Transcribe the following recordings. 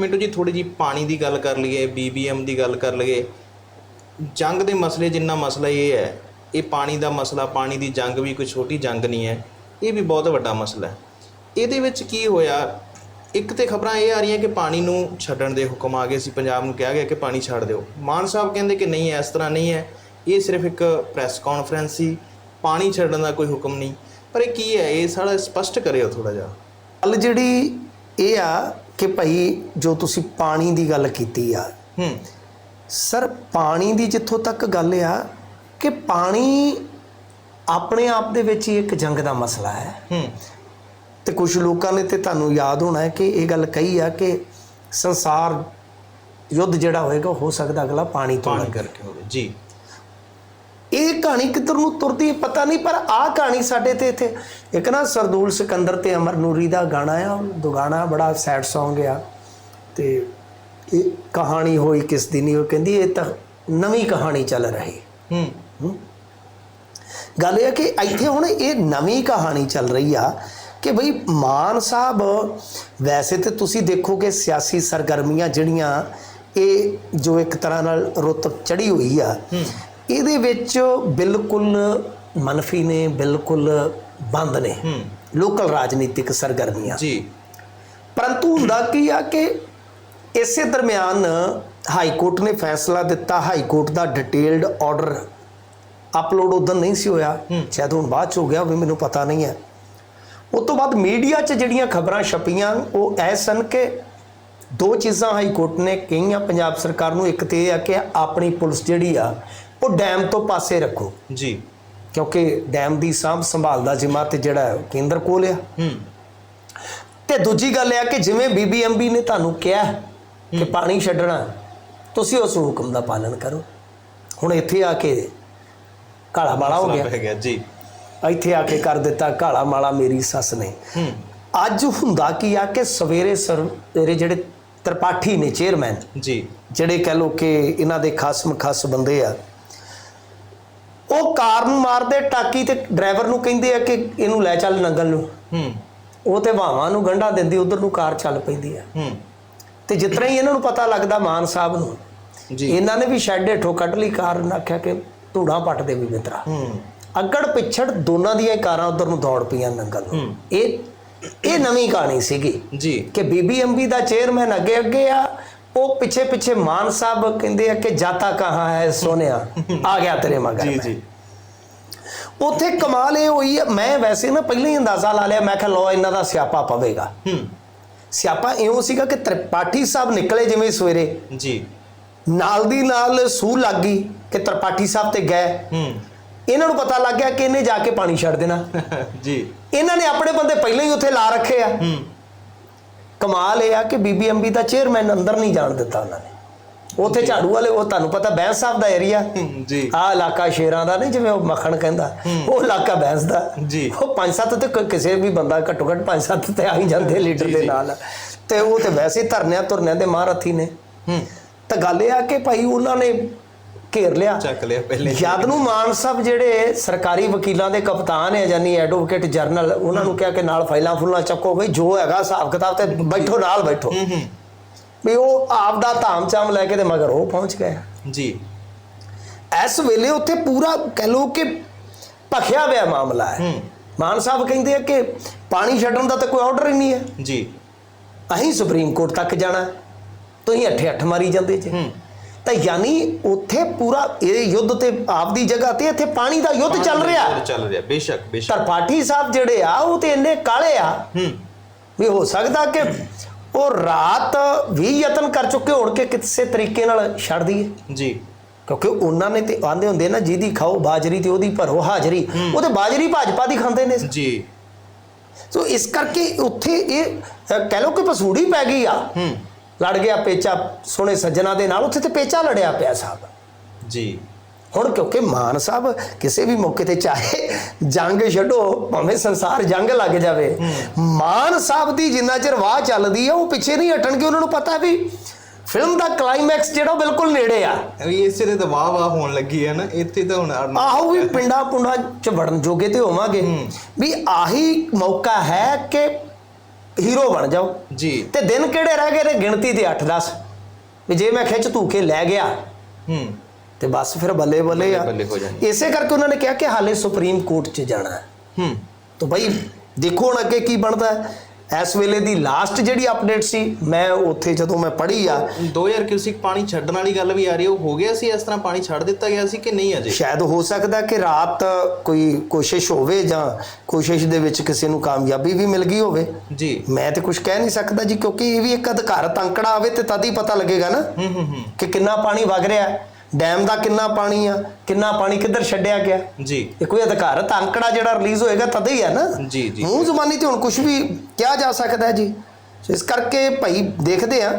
ਮਿੰਟੂ ਜੀ ਥੋੜੀ ਜੀ ਪਾਣੀ ਦੀ ਗੱਲ ਕਰ ਲਈਏ ਬੀਬੀਐਮ ਦੀ ਗੱਲ ਕਰ ਲਈਏ। ਜੰਗ ਦੇ ਮਸਲੇ ਜਿੰਨਾ ਮਸਲਾ ਇਹ ਹੈ, ਇਹ ਪਾਣੀ ਦਾ ਮਸਲਾ, ਪਾਣੀ ਦੀ ਜੰਗ ਵੀ ਕੋਈ ਛੋਟੀ ਜੰਗ ਨਹੀਂ ਹੈ, ਇਹ ਵੀ ਬਹੁਤ ਵੱਡਾ ਮਸਲਾ ਹੈ। ਇਹਦੇ ਵਿੱਚ ਕੀ ਹੋਇਆ, ਇੱਕ ਤੇ ਖਬਰਾਂ ਇਹ ਆ ਰਹੀਆਂ ਕਿ ਪਾਣੀ ਨੂੰ ਛੱਡਣ ਦੇ ਹੁਕਮ ਆ ਗਏ ਸੀ, ਪੰਜਾਬ ਨੂੰ ਕਿਹਾ ਗਿਆ ਕਿ ਪਾਣੀ ਛੱਡ ਦਿਓ। ਮਾਨ ਸਾਹਿਬ ਕਹਿੰਦੇ ਕਿ ਨਹੀਂ, ਇਸ ਤਰ੍ਹਾਂ ਨਹੀਂ ਹੈ, ਇਹ ਸਿਰਫ ਇੱਕ ਪ੍ਰੈਸ ਕਾਨਫਰੰਸ ਸੀ, ਪਾਣੀ ਛੱਡਣ ਦਾ ਕੋਈ ਹੁਕਮ ਨਹੀਂ। ਪਰ ਇਹ ਕੀ ਹੈ, ਇਹ ਸਾਰਾ ਸਪਸ਼ਟ ਕਰਿਓ ਥੋੜਾ ਜਿਹਾ। ਗੱਲ ਜਿਹੜੀ ਇਹ ਆ ਕਿ ਭਾਈ ਜੋ ਤੁਸੀਂ ਪਾਣੀ ਦੀ ਗੱਲ ਕੀਤੀ ਆ ਹੂੰ। ਸਰ ਪਾਣੀ ਦੀ ਜਿੱਥੋਂ ਤੱਕ ਗੱਲ ਆ ਕਿ ਪਾਣੀ ਆਪਣੇ ਆਪ ਦੇ ਵਿੱਚ ਹੀ ਇੱਕ ਜੰਗ ਦਾ ਮਸਲਾ ਹੈ। ਹੂੰ। ਤੇ ਕੁਝ ਲੋਕਾਂ ਨੇ ਤੇ ਤੁਹਾਨੂੰ ਯਾਦ ਹੋਣਾ ਹੈ ਕਿ ਇਹ ਗੱਲ ਕਹੀ ਆ ਕਿ ਸੰਸਾਰ ਯੁੱਧ ਜਿਹੜਾ ਹੋਏਗਾ ਹੋ ਸਕਦਾ ਅਗਲਾ ਪਾਣੀ ਤੋਂ ਕਰਕੇ ਹੋਵੇ। ਜੀ। ਇਹ ਕਹਾਣੀ ਕਿੱਧਰ ਨੂੰ ਤੁਰਦੀ ਹੈ ਪਤਾ ਨਹੀਂ ਪਰ ਆਹ ਕਹਾਣੀ ਸਾਡੇ ਤੇ ਇੱਥੇ। ਇੱਕ ਨਾ ਸਰਦੂਲ ਸਿਕੰਦਰ ਤੇ ਅਮਰ ਨੂਰੀ ਦਾ ਗਾਣਾ ਆ ਦੋ ਗਾਣਾ ਬੜਾ ਸੈਡ Song ਆ। ਤੇ ਇਹ ਕਹਾਣੀ ਹੋਈ ਕਿਸ ਦੀ? ਨਹੀਂ ਉਹ ਕਹਿੰਦੀ ਇਹ ਤਾਂ ਨਵੀਂ ਕਹਾਣੀ ਚੱਲ ਰਹੀ। ਹੂੰ। ਗੱਲ ਇਹ ਕਿ ਇੱਥੇ ਹੁਣ ਇਹ ਨਵੀਂ ਕਹਾਣੀ ਚੱਲ ਰਹੀ ਆ ਕਿ ਬਈ ਮਾਨ ਸਾਹਿਬ ਵੈਸੇ ਤੇ ਤੁਸੀਂ ਦੇਖੋਗੇ ਸਿਆਸੀ ਸਰਗਰਮੀਆਂ ਜਿਹੜੀਆਂ ਇਹ ਜੋ ਇੱਕ ਤਰ੍ਹਾਂ ਨਾਲ ਰੁੱਤ ਚੜੀ ਹੋਈ ਆ ਇਹਦੇ ਵਿੱਚ ਬਿਲਕੁਲ ਮਨਫੀ ਨੇ ਬਿਲਕੁਲ ਬੰਦ ਨੇ। ਲੋਕਲ ਰਾਜਨੀਤਿਕ ਸਰਗਰਮੀਆਂ। ਜੀ। ਪਰੰਤੂ ਹੁੰਦਾ ਕੀ ਆ ਕਿ ਇਸੇ ਦਰਮਿਆਨ ਹਾਈ ਕੋਰਟ ਨੇ ਫੈਸਲਾ ਦਿੱਤਾ ਹਾਈ ਕੋਰਟ ਦਾ ਡਿਟੇਲਡ ਆਰਡਰ ਅਪਲੋਡ ਉਦੋਂ ਨਹੀਂ ਸੀ ਹੋਇਆ। ਸ਼ਾਇਦ ਹੁਣ ਬਾਅਦ ਚ ਹੋ ਗਿਆ ਹੋਵੇ ਮੈਨੂੰ ਪਤਾ ਨਹੀਂ ਹੈ। ਉਸ ਤੋਂ ਬਾਅਦ ਮੀਡੀਆ 'ਚ ਜਿਹੜੀਆਂ ਖਬਰਾਂ ਛਪੀਆਂ ਉਹ ਐ ਸਨ ਕਿ ਦੋ ਚੀਜ਼ਾਂ ਹਾਈ ਕੋਰਟ ਨੇ ਕਹੀਆਂ। ਪੰਜਾਬ ਸਰਕਾਰ ਨੂੰ ਇੱਕ ਤੇ ਇਹ ਆ ਕਿ ਆਪਣੀ ਪੁਲਿਸ ਜਿਹੜੀ ਆ ਉਹ ਡੈਮ ਤੋਂ ਪਾਸੇ ਰੱਖੋ। ਜੀ। ਕਿਉਂਕਿ ਡੈਮ ਦੀ ਸਾਂਭ ਸੰਭਾਲ ਦਾ ਜ਼ਿੰਮਾ ਤੇ ਜਿਹੜਾ ਕੇਂਦਰ ਕੋਲ ਆ। ਹੂੰ। ਤੇ ਦੂਜੀ ਗੱਲ ਇਹ ਆ ਕਿ ਜਿਵੇਂ ਬੀਬੀਐਮਬੀ ਨੇ ਤੁਹਾਨੂੰ ਕਿਹਾ ਕਿ ਪਾਣੀ ਛੱਡਣਾ ਤੁਸੀਂ ਉਸ ਹੁਕਮ ਦਾ ਪਾਲਣ ਕਰੋ। ਹੁਣ ਇੱਥੇ ਆ ਕੇ ਕਾਲਾ ਮਾਲਾ ਹੋ ਗਿਆ। ਪੈ ਗਿਆ ਜੀ। ਇੱਥੇ ਆ ਕੇ ਕਰ ਦਿੱਤਾ ਕਾਲਾ ਮਾਲਾ ਮੇਰੀ ਸੱਸ ਨੇ। ਹੂੰ। ਅੱਜ ਹੁੰਦਾ ਕੀ ਆ ਕਿ ਸਵੇਰੇ ਸਵੇਰੇ ਜਿਹੜੇ ਤ੍ਰਿਪਾਠੀ ਨੇ ਚੇਅਰਮੈਨ ਜੀ। ਜਿਹੜੇ ਕਹਿ ਲੋ ਕਿ ਇਹਨਾਂ ਦੇ ਖਸਮ ਖਸ ਬੰਦੇ ਆ ਉਹ ਕਾਰ ਨੂੰ ਮਾਰਦੇ ਟਾਕੀ ਤੇ ਡਰਾਈਵਰ ਨੂੰ ਕਹਿੰਦੇ ਆ ਕਿ ਇਹਨੂੰ ਲੈ ਚੱਲ ਨੰਗਲ ਨੂੰ। ਹੂੰ। ਉਹ ਤੇ ਭਾਵਾਂ ਨੂੰ ਗੰਢਾ ਦਿੰਦੀ ਉਧਰ ਨੂੰ ਕਾਰ ਚੱਲ ਪੈਂਦੀ ਆ। ਹੂੰ। ਤੇ ਜਿਤਨਾ ਹੀ ਇਹਨਾਂ ਨੂੰ ਪਤਾ ਲੱਗਦਾ ਮਾਨ ਸਾਹਿਬ ਨੂੰ ਜੀ। ਇਹਨਾਂ ਨੇ ਵੀ ਸ਼ੈੱਡ ਹੇਠੋਂ ਕੱਢ ਲਈ ਕਾਰ ਨੇ ਆਖਿਆ ਕਿ ਧੂੜਾ ਪੱਟ ਦੇ ਵੀ ਮਿੱਤਰਾ। ਹੂੰ। ਅੱਗੜ ਪਿੱਛੜ ਦੋਨਾਂ ਦੀਆਂ ਕਾਰਾਂ ਉਧਰ ਨੂੰ ਦੌੜ ਪਈਆਂ ਨੰਗਲ ਨੂੰ। ਇਹ ਇਹ ਨਵੀਂ ਕਹਾਣੀ ਸੀਗੀ ਜੀ। ਕਿ ਬੀਬੀਐਮਬੀ ਦਾ ਚੇਅਰਮੈਨ ਅੱਗੇ ਅੱਗੇ ਆ ਉਹ ਪਿੱਛੇ ਪਿੱਛੇ ਮਾਨ ਸਾਹਿਬ ਕਹਿੰਦੇ ਆ ਕਿ ਜਾਤਾ ਕਹਾਂ ਹੈ ਸੋਨਿਆ? ਆ ਗਿਆ ਤੇਰੇ ਮਗਰ ਜੀ। ਜੀ। ਉੱਥੇ ਕਮਾਲ ਇਹ ਹੋਈ ਮੈਂ ਵੈਸੇ ਨਾ ਪਹਿਲਾਂ ਹੀ ਅੰਦਾਜ਼ਾ ਲਾ ਲਿਆ ਮੈਂ ਕਿਹਾ ਲੋ ਇਹਨਾਂ ਦਾ ਸਿਆਪਾ ਪਵੇਗਾ। ਹੂੰ। ਸਿਆਪਾ ਇਉਂ ਸੀਗਾ ਕਿ ਤ੍ਰਿਪਾਠੀ ਸਾਹਿਬ ਨਿਕਲੇ ਜਿਵੇਂ ਸਵੇਰੇ। ਜੀ। ਨਾਲ ਦੀ ਨਾਲ ਸੂ ਲੱਗ ਗਈ ਕਿ ਤ੍ਰਿਪਾਠੀ ਸਾਹਿਬ ਤੇ ਗਏ। ਹੂੰ। ਇਹਨਾਂ ਨੂੰ ਪਤਾ ਲੱਗ ਗਿਆ ਕਿ ਇਹਨੇ ਜਾ ਕੇ ਪਾਣੀ ਛੱਡ ਦੇਣਾ। ਜੀ। ਇਹਨਾਂ ਨੇ ਆਪਣੇ ਬੰਦੇ ਪਹਿਲਾਂ ਹੀ ਉੱਥੇ ਲਾ ਰੱਖੇ ਆ। ਹੂੰ। ਕਮਾਲ ਇਹ ਆ ਕਿ ਬੀਬੀਐਮਬੀ ਦਾ ਚੇਅਰਮੈਨ ਅੰਦਰ ਨਹੀਂ ਜਾਣ ਦਿੱਤਾ ਉਹਨਾਂ ਨੇ। ਉੱਥੇ ਝਾੜੂ ਵਾਲੇ ਉਹ ਤੁਹਾਨੂੰ ਪਤਾ ਬੈਂਸ ਸਾਹਿਬ ਦਾ ਏਰੀਆ ਜੀ। ਆ ਇਲਾਕਾ ਸ਼ੇਰਾਂ ਦਾ ਨਹੀਂ ਜਿਵੇਂ ਉਹ ਮੱਖਣ ਕਹਿੰਦਾ। ਉਹ ਇਲਾਕਾ ਬੈਂਸ ਦਾ। ਜੀ। ਉਹ ਪੰਜ ਸੱਤ ਤੇ ਕਿਸੇ ਵੀ ਬੰਦਾ ਘੱਟੋ ਘੱਟ ਪੰਜ ਸੱਤ ਤੇ ਆ ਹੀ ਜਾਂਦੇ ਲੀਡਰ ਦੇ। ਨਾਲ। ਤੇ ਉਹ ਤੇ ਵੈਸੇ ਧਰਨਿਆਂ ਤੁਰਨਿਆਂ ਦੇ ਮਹਾਰਥੀ ਨੇ। ਹੂੰ। ਤਾਂ ਗੱਲ ਇਹ ਆ ਕਿ ਭਾਈ ਉਹਨਾਂ ਨੇ ਘੇਰ ਲਿਆ। ਚੱਕ ਲਿਆ ਪਹਿਲੇ। ਜਦ ਨੂੰ ਮਾਨ ਸਾਹਿਬ ਜਿਹੜੇ ਸਰਕਾਰੀ ਵਕੀਲਾਂ ਦੇ ਕਪਤਾਨ ਹੈ ਜਾਨੀ ਐਡਵੋਕੇਟ ਜਰਨਲ ਉਹਨਾਂ ਨੂੰ ਕਿਹਾ ਕਿ ਨਾਲ ਫਾਈਲਾਂ ਫੁੱਲਾਂ ਚੱਕੋ ਬਈ ਜੋ ਹੈਗਾ ਹਿਸਾਬ ਕਿਤਾਬ ਤੇ ਬੈਠੋ ਨਾਲ ਬੈਠੋ। ਵੀ ਉਹ ਆਪ ਦਾ ਧਾਮ ਚਾਮ ਲੈ ਕੇ ਤੇ ਮਗਰ ਉਹ ਪਹੁੰਚ ਗਏ ਜੀ। ਇਸ ਵੇਲੇ ਉੱਥੇ ਪੂਰਾ ਕਹਿ ਲੋ ਕਿ ਭਖਿਆ ਹੋਇਆ ਮਾਮਲਾ ਹੈ। ਮਾਨ ਸਾਹਿਬ ਕਹਿੰਦੇ ਆ ਕਿ ਪਾਣੀ ਛੱਡਣ ਦਾ ਤਾਂ ਕੋਈ ਆਰਡਰ ਹੀ ਨਹੀਂ ਹੈ। ਜੀ। ਅਸੀਂ ਸੁਪਰੀਮ ਕੋਰਟ ਤੱਕ ਜਾਣਾ। ਤੁਸੀਂ ਅੱਠੇ ਅੱਠ ਮਾਰੀ ਜਾਂਦੇ ਜੇ। ਤਾਂ ਯਾਨੀ ਉੱਥੇ ਪੂਰਾ ਇਹ ਯੁੱਧ ਤੇ ਆਪਦੀ ਜਗ੍ਹਾ ਤੇ ਇੱਥੇ ਪਾਣੀ ਦਾ ਯੁੱਧ ਚੱਲ ਰਿਹਾ। ਚੱਲ ਰਿਹਾ ਬੇਸ਼ੱਕ ਬੇਸ਼ੱਕ। ਤਰਪਾਠੀ ਸਾਹਿਬ ਜਿਹੜੇ ਆ ਉਹ ਤੇ ਇੰਨੇ ਕਾਲੇ ਆ। ਹੂੰ। ਵੀ ਹੋ ਸਕਦਾ ਕਿ ਉਹ ਰਾਤ ਵੀ ਯਤਨ ਕਰ ਚੁੱਕੇ ਹੋਣ ਕਿ ਕਿਸੇ ਤਰੀਕੇ ਨਾਲ ਛੱਡ ਦਈਏ। ਜੀ। ਕਿਉਂਕਿ ਉਹਨਾਂ ਨੇ ਤੇ ਆਂਦੇ ਹੁੰਦੇ ਨਾ ਜਿਹਦੀ ਖਾਓ ਬਾਜਰੀ ਤੇ ਉਹਦੀ ਭਰੋ ਹਾਜ਼ਰੀ। ਉਹ ਤੇ ਬਾਜਰੀ ਭਾਜਪਾ ਦੀ ਖਾਂਦੇ ਨੇ। ਜੀ। ਸੋ ਇਸ ਕਰਕੇ ਉੱਥੇ ਇਹ ਕਹਿ ਲਓ ਕਿ ਪਸੂੜੀ ਪੈ ਗਈ ਆ। ਹੂੰ। ਲੜ ਗਿਆ ਪੇਚਾ ਸੋਹਣੇ ਸੱਜਣਾ ਦੇ ਨਾਲ ਉੱਥੇ ਤੇ ਪੇਚਾ ਲੜਿਆ ਪਿਆ ਸਾਹਿਬ। ਜੀ। ਹੁਣ ਕਿਉਂਕਿ ਮਾਨ ਸਾਹਿਬ ਕਿਸੇ ਵੀ ਮੌਕੇ ਤੇ ਚਾਹੇ ਜੰਗ ਛੱਡੋ ਭਾਵੇਂ ਸੰਸਾਰ ਜੰਗ ਲੱਗ ਜਾਵੇ ਮਾਨ ਸਾਹਿਬ ਦੀ ਜਿੰਨਾ ਚਿਰ ਵਾਹ ਚੱਲਦੀ ਆ ਉਹ ਪਿੱਛੇ ਨਹੀਂ ਹਟਣਗੇ ਉਹਨਾਂ ਨੂੰ ਪਤਾ ਵੀ ਫਿਲਮ ਦਾ ਕਲਾਈਮੈਕਸ ਜਿਹੜਾ ਬਿਲਕੁਲ ਨੇੜੇ ਆ। ਵੀ ਇਸੇ ਦੇ ਤਾਂ ਵਾਹ ਵਾਹ ਹੋਣ ਲੱਗੀ ਹੈ ਨਾ ਇੱਥੇ ਤਾਂ ਹੁਣ ਆਹੋ ਵੀ ਪਿੰਡਾਂ ਪੁੰਡਾਂ ਚ ਵੜਨ ਜੋਗੇ ਤੇ ਹੋਵਾਂਗੇ। ਵੀ ਆਹੀ ਮੌਕਾ ਹੈ ਕਿ ਹੀਰੋ ਬਣ ਜਾਓ। ਜੀ। ਤੇ ਦਿਨ ਕਿਹੜੇ ਰਹਿ ਗਏ ਨੇ? ਗਿਣਤੀ ਦੇ 8-10 ਵੀ ਜੇ ਮੈਂ ਖਿੱਚ ਧੂ ਕੇ ਲੈ ਗਿਆ ਹੂੰ। ਤੇ ਬਸ ਫਿਰ ਬੱਲੇ ਬੱਲੇ ਆ। ਬੱਲੇ ਹੋ ਜਾਣੀ। ਇਸੇ ਕਰਕੇ ਉਹਨਾਂ ਨੇ ਕਿਹਾ ਕਿ ਹਾਲੇ ਸੁਪਰੀਮ ਕੋਰਟ 'ਚ ਜਾਣਾ ਹੈ। ਹੂੰ। ਤਾਂ ਭਾਈ ਦੇਖੋ ਹੁਣ ਅੱਗੇ ਕੀ ਬਣਦਾ ਹੈ। ਇਸ ਵੇਲੇ ਦੀ ਲਾਸਟ ਜਿਹੜੀ ਅਪਡੇਟ ਸੀ ਮੈਂ ਉੱਥੇ ਜਦੋਂ ਮੈਂ ਪੜ੍ਹੀ ਆ 2000 ਕਿਊਸਿਕ ਪਾਣੀ ਛੱਡਣ ਵਾਲੀ ਗੱਲ ਵੀ ਆ ਰਹੀ ਹੈ ਉਹ ਹੋ ਗਿਆ ਸੀ ਇਸ ਤਰ੍ਹਾਂ ਪਾਣੀ ਛੱਡ ਦਿੱਤਾ ਗਿਆ ਸੀ ਕਿ ਨਹੀਂ ਅਜੇ? ਸ਼ਾਇਦ ਹੋ ਸਕਦਾ ਕਿ ਰਾਤ ਕੋਈ ਕੋਸ਼ਿਸ਼ ਹੋਵੇ ਜਾਂ ਕੋਸ਼ਿਸ਼ ਦੇ ਵਿੱਚ ਕਿਸੇ ਨੂੰ ਕਾਮਯਾਬੀ ਵੀ ਮਿਲ ਗਈ ਹੋਵੇ। ਜੀ। ਮੈਂ ਤੇ ਕੁਝ ਕਹਿ ਨਹੀਂ ਸਕਦਾ ਜੀ ਕਿਉਂਕਿ ਇਹ ਵੀ ਇੱਕ ਅਧਿਕਾਰਤ ਅੰਕੜਾ ਆਵੇ ਤੇ ਤਦ ਹੀ ਪਤਾ ਲੱਗੇਗਾ ਨਾ ਹੂੰ ਹੂੰ ਹੂੰ। ਕਿ ਕਿੰਨਾ ਪਾਣੀ ਵਗ ਰਿਹਾ। ਹੈ ਡੈਮ ਦਾ ਕਿੰਨਾ ਪਾਣੀ ਆ? ਕਿੰਨਾ ਪਾਣੀ ਕਿੱਧਰ ਛੱਡਿਆ ਗਿਆ? ਜੀ। ਇਹ ਕੋਈ ਅਧਿਕਾਰਤ ਅੰਕੜਾ ਜਿਹੜਾ ਰਿਲੀਜ਼ ਹੋਏਗਾ ਤਦ ਹੀ ਹੈ ਨਾ? ਜੀ ਜੀ। ਮੂੰਹ ਜ਼ਬਾਨੀ ਤੇ ਹੁਣ ਕੁਝ ਵੀ ਕਿਹਾ ਜਾ ਸਕਦਾ ਹੈ ਜੀ। ਇਸ ਕਰਕੇ ਭਾਈ ਦੇਖਦੇ ਆ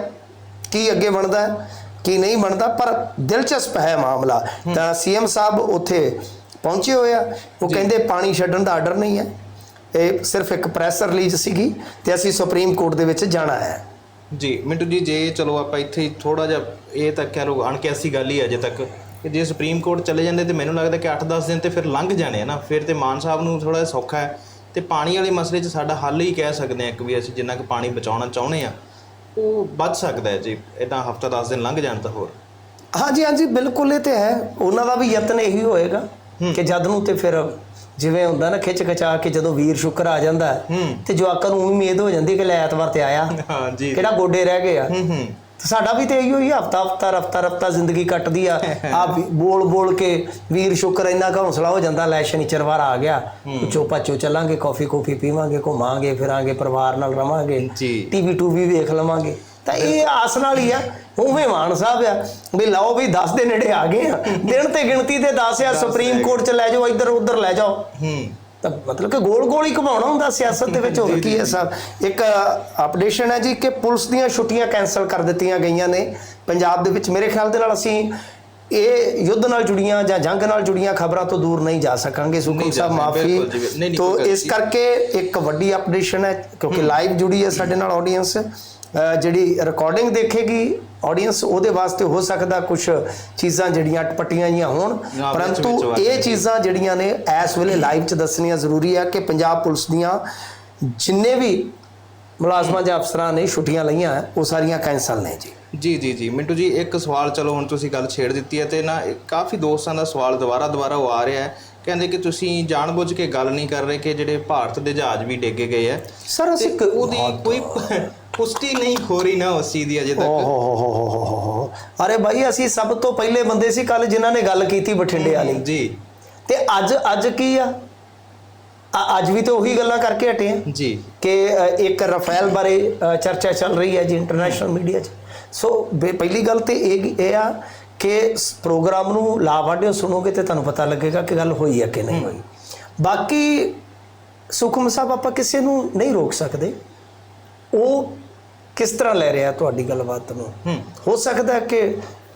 ਕੀ ਅੱਗੇ ਬਣਦਾ ਹੈ ਕੀ ਨਹੀਂ ਬਣਦਾ ਪਰ ਦਿਲਚਸਪ ਹੈ ਮਾਮਲਾ। ਤਾਂ ਸੀਐਮ ਸਾਹਿਬ ਉੱਥੇ ਪਹੁੰਚੇ ਹੋਏ ਆ। ਉਹ ਕਹਿੰਦੇ ਪਾਣੀ ਛੱਡਣ ਦਾ ਆਰਡਰ ਨਹੀਂ ਹੈ। ਇਹ ਸਿਰਫ ਇੱਕ ਪ੍ਰੈਸ ਰਿਲੀਜ਼ ਸੀਗੀ ਤੇ ਅਸੀਂ ਸੁਪਰੀਮ ਕੋਰਟ ਦੇ ਵਿੱਚ ਜਾਣਾ ਹੈ। ਜੀ ਮਿੰਟੂ ਜੀ ਜੇ ਚਲੋ ਆਪਾਂ ਇੱਥੇ ਥੋੜਾ ਜਿਹਾ ਇਹ ਤਾਂ ਕਹਿ ਲਓ ਅਣਕਿਆਸੀ ਗੱਲ ਹੀ ਅਜੇ ਤੱਕ ਕਿ ਜੇ ਸੁਪਰੀਮ ਕੋਰਟ ਚਲੇ ਜਾਂਦੇ ਤੇ ਮੈਨੂੰ ਲੱਗਦਾ ਕਿ 8-10 ਦਿਨ ਤੇ ਫਿਰ ਲੰਘ ਜਾਣੇ ਆ ਨਾ ਫਿਰ ਤੇ ਮਾਨ ਸਾਹਿਬ ਨੂੰ ਥੋੜਾ ਜਿਹਾ ਸੌਖਾ ਹੈ ਤੇ ਪਾਣੀ ਵਾਲੇ ਮਸਲੇ 'ਚ ਸਾਡਾ ਹੱਲ ਹੀ ਕਹਿ ਸਕਦੇ ਆ ਕਿ ਵੀ ਅਸੀਂ ਜਿੰਨਾ ਕੁ ਪਾਣੀ ਬਚਾਉਣਾ ਚਾਹੁੰਦੇ ਆ ਉਹ ਬਚ ਸਕਦਾ ਹੈ ਜੀ ਇਦਾਂ ਹਫਤਾ 10 ਦਿਨ ਲੰਘ ਜਾਣ ਤਾਂ ਹੋਰ। ਹਾਂਜੀ ਹਾਂਜੀ ਬਿਲਕੁਲ ਇਹ ਤੇ ਹੈ ਉਹਨਾਂ ਦਾ ਵੀ ਯਤਨ ਇਹੀ ਹੋਏਗਾ ਕਿ ਜਦ ਨੂੰ ਤੇ ਫਿਰ ਜਿਵੇਂ ਹੁੰਦਾ ਨਾ ਖਿੱਚ ਖਚਾ ਕੇ ਜਦੋਂ ਵੀਰ ਸ਼ੁਕਰ ਆ ਜਾਂਦਾ। ਤੇ ਜਵਾਕਾਂ ਨੂੰ ਉਮੀਦ ਹੋ ਜਾਂਦੀ ਕਿ ਲੈ ਐਤਵਾਰ ਤੇ ਆਇਆ। ਹਾਂ ਜੀ। ਕਿਹੜਾ ਗੋਡੇ ਰਹਿ ਗਏ ਆ। ਹੂੰ ਹੂੰ। ਤੇ ਸਾਡਾ ਵੀ ਤੇ ਇਹੋ ਹੀ ਹਫਤਾ ਹਫਤਾ ਰਫਤਾ ਰਫਤਾ ਜ਼ਿੰਦਗੀ ਕੱਟਦੀ ਆ। ਆ ਬੋਲ ਬੋਲ ਕੇ ਵੀਰ ਸ਼ੁਕਰ ਇੰਨਾ ਕੁ ਹੌਸਲਾ ਹੋ ਜਾਂਦਾ ਲੈ ਸ਼ਨੀਚਰਵਾਰ ਆ ਗਿਆ। ਚੋ ਪਾਚੋ ਚੱਲਾਂਗੇ ਕਾਫੀ ਕੋਫੀ ਪੀਵਾਂਗੇ ਘੁੰਮਾਂਗੇ ਫਿਰਾਂਗੇ ਪਰਿਵਾਰ ਨਾਲ ਰਵਾਂਗੇ। ਟੀਵੀ ਟੂਵੀ ਵੇਖ ਲਵਾਂਗੇ। ਤਾਂ ਇਹ ਆਸ ਨਾਲ ਹੀ ਆ। ਉਵੇਂ ਮਾਨ ਸਾਹਿਬ ਆ ਵੀ ਲਓ ਵੀ 10 ਦੇ ਨੇੜੇ ਆ ਗਏ ਆ। ਦਿਨ ਤੇ ਗਿਣਤੀ ਦੇ 10 ਆ ਸੁਪਰੀਮ ਕੋਰਟ ਚ ਲੈ ਜਾਓ ਇੱਧਰ ਉੱਧਰ ਲੈ ਜਾਓ। ਹੂੰ। ਤਾਂ ਮਤਲਬ ਕਿ ਗੋਲ ਗੋਲ ਹੀ ਘੁਮਾਉਣਾ ਹੁੰਦਾ ਸਿਆਸਤ ਦੇ ਵਿੱਚ ਹੋਰ ਕੀ ਹੈ ਸਰ? ਇੱਕ ਅਪਡੇਸ਼ਨ ਹੈ ਜੀ ਕਿ ਪੁਲਿਸ ਦੀਆਂ ਛੁੱਟੀਆਂ ਕੈਨਸਲ ਕਰ ਦਿੱਤੀਆਂ ਗਈਆਂ ਨੇ। ਪੰਜਾਬ ਦੇ ਵਿੱਚ ਮੇਰੇ ਖਿਆਲ ਦੇ ਨਾਲ ਅਸੀਂ ਇਹ ਯੁੱਧ ਨਾਲ ਜੁੜੀਆਂ ਜਾਂ ਜੰਗ ਨਾਲ ਜੁੜੀਆਂ ਖਬਰਾਂ ਤੋਂ ਦੂਰ ਨਹੀਂ ਜਾ ਸਕਾਂਗੇ। ਸੁਖਮ ਸਾਹਿਬ ਮਾਫੀ। ਤੋਂ ਇਸ। ਕਰਕੇ ਇੱਕ ਵੱਡੀ ਅਪਡੇਸ਼ਨ ਹੈ ਕਿਉਂਕਿ ਲਾਈਵ ਜੁੜੀ ਹੈ ਸਾਡੇ ਨਾਲ ਆਡੀਅנס ਜਿਹੜੀ ਰਿਕਾਰਡਿੰਗ ਦੇਖੇਗੀ ਆਡੀਅנס ਉਹਦੇ ਵਾਸਤੇ ਹੋ ਸਕਦਾ ਕੁਝ ਚੀਜ਼ਾਂ ਜਿਹੜੀਆਂ ਅਟਪਟੀਆਂ ਜੀਆਂ ਹੋਣ। ਪਰੰਤੂ ਇਹ ਚੀਜ਼ਾਂ ਜਿਹੜੀਆਂ ਨੇ ਇਸ ਵੇਲੇ ਲਾਈਵ 'ਚ ਦੱਸਣੀਆਂ ਜ਼ਰੂਰੀ ਹੈ ਕਿ ਪੰਜਾਬ ਪੁਲਿਸ ਦੀਆਂ ਜਿੰਨੇ ਵੀ ਮੁਲਾਜ਼ਮਾਂ ਜਾਂ ਅਫਸਰਾਂ ਨੇ ਛੁੱਟੀਆਂ ਲਈਆਂ ਉਹ ਸਾਰੀਆਂ ਕੈਂਸਲ ਨੇ ਜੀ। ਜੀ ਜੀ ਜੀ। ਮਿੰਟੂ ਜੀ ਇੱਕ ਸਵਾਲ ਚਲੋ ਹੁਣ ਤੁਸੀਂ ਗੱਲ ਛੇੜ ਦਿੱਤੀ ਹੈ ਤੇ ਨਾ ਕਾਫੀ ਦੋਸਤਾਂ ਦਾ ਸਵਾਲ ਦੁਬਾਰਾ ਦੁਬਾਰਾ ਉਹ ਆ ਰਿਹਾ ਹੈ। ਕਹਿੰਦੇ ਕਿ ਤੁਸੀਂ ਜਾਣਬੁੱਝ ਕੇ ਗੱਲ ਨਹੀਂ ਕਰ ਰਹੇ ਕਿ ਜਿਹੜੇ ਭਾਰਤ ਦੇ ਜਹਾਜ਼ ਵੀ ਡੇਗੇ ਗਏ ਹੈ। ਸਰ ਅਸੀਂ ਉਹਦੀ ਕੋਈ ਪੁਸ਼ਟੀ ਨਹੀਂ ਹੋ ਰਹੀ ਨਾ ਉਸ ਚੀਜ਼ ਦੀ ਅਜੇ ਤੱਕ। ਹੋ ਹੋ ਹੋ ਹੋ ਹੋ ਹੋ ਅਰੇ ਭਾਈ ਅਸੀਂ ਸਭ ਤੋਂ ਪਹਿਲੇ ਬੰਦੇ ਸੀ ਕੱਲ ਜਿਨ੍ਹਾਂ ਨੇ ਗੱਲ ਕੀਤੀ ਬਠਿੰਡੇ ਵਾਲੀ। ਜੀ। ਤੇ ਅੱਜ ਅੱਜ ਕੀ ਆ? ਅ- ਅੱਜ ਵੀ ਤੇ ਉਹੀ ਗੱਲਾਂ ਕਰਕੇ ਹਟੇ ਆ। ਜੀ। ਕਿ ਅ, ਇੱਕ ਰਫੇਲ ਬਾਰੇ ਅ, ਚਰਚਾ ਚੱਲ ਰਹੀ ਹੈ ਜੀ ਇੰਟਰਨੈਸ਼ਨਲ ਮੀਡੀਆ 'ਚ। ਸੋ ਬੇ- ਪਹਿਲੀ ਗੱਲ ਤੇ ਇਹ ਇਹ ਆ ਕਿ ਇਸ ਪ੍ਰੋਗਰਾਮ ਨੂੰ ਲਾਵਾਡਿਓ ਸੁਣੋਗੇ ਤੇ ਤੁਹਾਨੂੰ ਪਤਾ ਲੱਗੇਗਾ ਕਿ ਗੱਲ ਹੋਈ ਹੈ ਕਿ ਨਹੀਂ ਹੋਈ। ਬਾਕੀ ਸੁਖਮ ਸਾਹਿਬ ਆਪਾਂ ਕਿਸੇ ਨੂੰ ਨਹੀਂ ਰੋਕ ਸਕਦੇ। ਉਹ ਕਿਸ ਤਰ੍ਹਾਂ ਲੈ ਰਿਹਾ ਤੁਹਾਡੀ ਗੱਲਬਾਤ ਨੂੰ? ਹੂੰ ਸਕਦਾ ਕਿ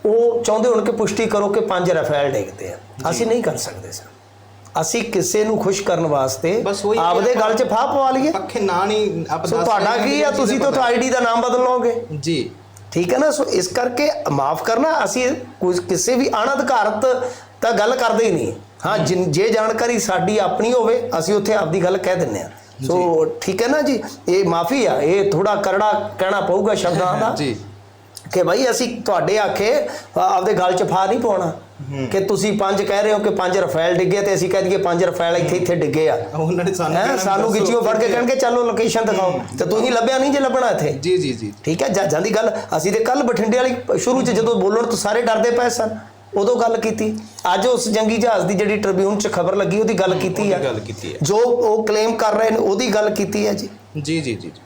ਉਹ ਚਾਹੁੰਦੇ ਹੋਣ ਕਿ ਪੁਸ਼ਟੀ ਕਰੋ ਕਿ ਪੰਜ ਰਫੇਲ ਡੇਗਦੇ ਆ। ਅਸੀਂ ਨਹੀਂ ਕਰ ਸਕਦੇ ਸਰ। ਅਸੀਂ ਕਿਸੇ ਨੂੰ ਖੁਸ਼ ਕਰਨ ਵਾਸਤੇ ਆਪਦੇ ਗੱਲ 'ਚ ਫਾਹ ਪਵਾ ਲਈਏ। ਪੱਖੇ ਨਾ ਨਹੀਂ ਆਪ ਸੋ ਦੱਸ ਤੁਹਾਡਾ ਕੀ ਆ? ਤੁਸੀਂ ਤਾਂ ਆਈਡੀ ਦਾ ਨਾਮ ਬਦਲ ਲਓਗੇ ਜੀ। ਠੀਕ ਹੈ ਨਾ? ਸੋ ਇਸ ਕਰਕੇ ਮਾਫ ਕਰਨਾ ਅਸੀਂ ਕਿਸੇ ਵੀ ਅਣਅਧਿਕਾਰਤ ਤਾਂ ਗੱਲ ਕਰਦੇ ਹੀ ਨਹੀਂ। ਹਾਂ ਜਿਨ- ਜੇ ਜਾਣਕਾਰੀ ਸਾਡੀ ਆਪਣੀ ਹੋਵੇ ਅਸੀਂ ਉੱਥੇ ਆਪਦੀ ਗੱਲ ਕਹਿ ਦਿੰਨੇ ਆ। ਸੋ ਠੀਕ ਹੈ ਨਾ ਜੀ? ਇਹ ਮਾਫੀ ਆ ਇਹ ਥੋੜਾ ਕਰੜਾ ਕਹਿਣਾ ਪਊਗਾ ਸ਼ਬਦਾਂ ਦਾ। ਜੀ। ਕਿ ਭਾਈ ਅਸੀਂ ਤੁਹਾਡੇ ਆਖੇ ਅ, ਆਪਦੇ ਗੱਲ 'ਚ ਫਾ ਨਹੀਂ ਪਾਉਣਾ। ਕਿ ਤੁਸੀਂ ਪੰਜ ਕਹਿ ਰਹੇ ਹੋ ਕਿ ਪੰਜ ਰਫੇਲ ਡਿੱਗੇ ਤੇ ਅਸੀਂ ਕਹਿ ਦਈਏ ਪੰਜ ਰਫੇਲ ਇੱਥੇ ਇੱਥੇ ਡਿੱਗੇ ਆ। ਉਹਨਾਂ ਨੇ ਸਾਨੂੰ ਹੈਂ ਕਹਿਣਾ ਸਾਨੂੰ ਦੱਸੋ। ਗਿੱਚੀਓ ਫੜ ਕੇ ਕਹਿਣਗੇ ਚਲੋ ਲੋਕੇਸ਼ਨ ਦਿਖਾਓ। ਤੇ ਤੁਸੀਂ ਲੱਭਿਆ ਨਹੀਂ ਜੇ ਲੱਭਣਾ ਇੱਥੇ? ਜੀ ਜੀ ਜੀ। ਠੀਕ ਹੈ ਜੱਜਾਂ ਦੀ ਗੱਲ ਅਸੀਂ ਤੇ ਕੱਲ ਬਠਿੰਡੇ ਵਾਲੀ ਸ਼ੁਰੂ 'ਚ ਜਦੋਂ ਬੋਲਣ ਤੋਂ ਸਾਰੇ ਡਰਦੇ ਪਏ ਸਨ। ਉਦੋਂ ਗੱਲ ਕੀਤੀ। ਅੱਜ ਉਸ ਜੰਗੀ ਜਹਾਜ਼ ਦੀ ਜਿਹੜੀ ਟ੍ਰਿਬਿਊਨ 'ਚ ਖਬਰ ਲੱਗੀ ਉਹਦੀ ਗੱਲ ਕੀਤੀ ਆ। ਗੱਲ ਕੀਤੀ ਹੈ ਜੋ ਉਹ ਕਲੇਮ ਕਰ ਰਹੇ ਨੇ ਉਹਦੀ ਗੱਲ ਕੀਤੀ ਹੈ ਜੀ। ਜੀ ਜੀ ਜੀ ਜੀ।